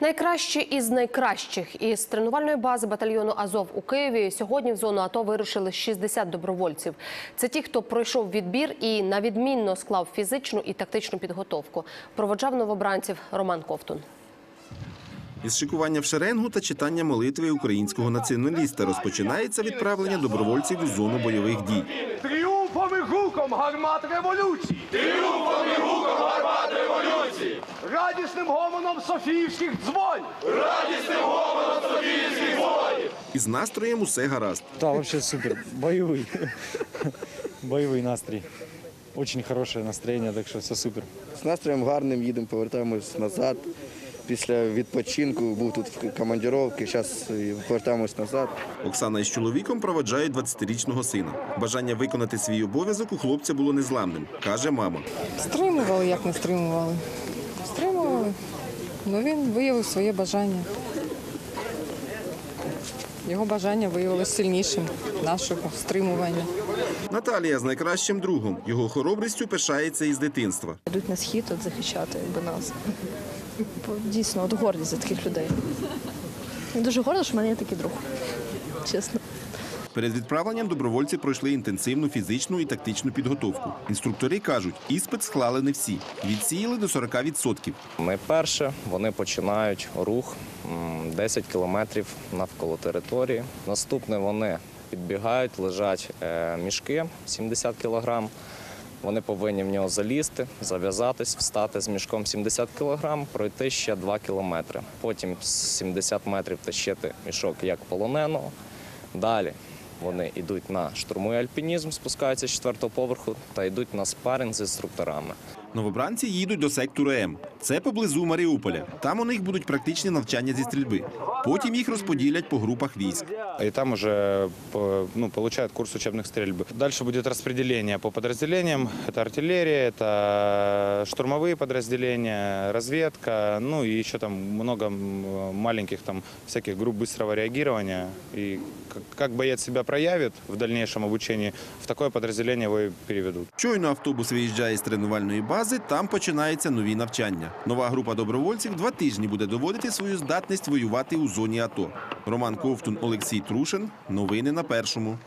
Найкращі із найкращих із тренувальної бази батальйону Азов у Києві сьогодні в зону АТО вирушили 60 добровольців. Це ті, хто пройшов відбір і на відмінно склав фізичну і тактичну підготовку. Проводжав новобранців Роман Ковтун. Із шикування в шеренгу та читання молитви українського націоналіста розпочинається відправлення добровольців у зону бойових дій. Тріумфом і гуком гармат революції! Тріумфом і гуком гармат революції! Радісним гомоном Софіївських дзвонів! Із настроєм усе гаразд. Да, вообще супер. Боевой. Боевой настрій. Очень хорошее настроєння, так що все супер. З настроєм гарним їдемо, повертаємось назад. Після відпочинку був тут в командировці, зараз повертаємось назад. Оксана із чоловіком проводжають 20-річного сина. Бажання виконати свій обов'язок у хлопця було незламним, каже мама. Стримували, як не стримували. Стримували. Ну він виявив своє бажання. Його бажання виявилося сильнішим нашого стримування. Наталія з найкращим другом. Його хоробрістю пишається із дитинства. йдуть на схід от захищати якби, нас. Дійсно, от гордість за таких людей. Я дуже горда, що в мене є такий друг. Чесно. Перед відправленням добровольці пройшли інтенсивну фізичну і тактичну підготовку. Інструктори кажуть, іспит склали не всі. Відсіяли до 40%. Найперше вони починають рух 10 кілометрів навколо території. Наступне вони підбігають, лежать е, мішки 70 кілограм. Вони повинні в нього залізти, зав'язатись, встати з мішком 70 кілограм, пройти ще 2 кілометри. Потім з 70 метрів тащити мішок як полоненого. Далі вони йдуть на штурмовий альпінізм, спускаються з четвертого поверху та йдуть на спаринг з інструкторами. Новобранці їдуть до сектору М. Це поблизу Маріуполя. Там у них будуть практичні навчання зі стрільби. Потім їх розподілять по групах військ. И там уже по- ну, получают курс учебных стрельбы. Дальше будет распределение по подразделениям. Это артиллерия, это штурмовые подразделения, разведка, ну и еще там много м, маленьких там всяких групп быстрого реагирования. И как, как боец себя проявит в дальнейшем обучении, в такое подразделение его и переведут. Щойно автобус виїжджає з тренувальної бази, там починаються нові навчання. Нова група добровольців два тижні буде доводити свою здатність воювати у зоні АТО. Роман Ковтун, Олексій Трушин. Новини на першому.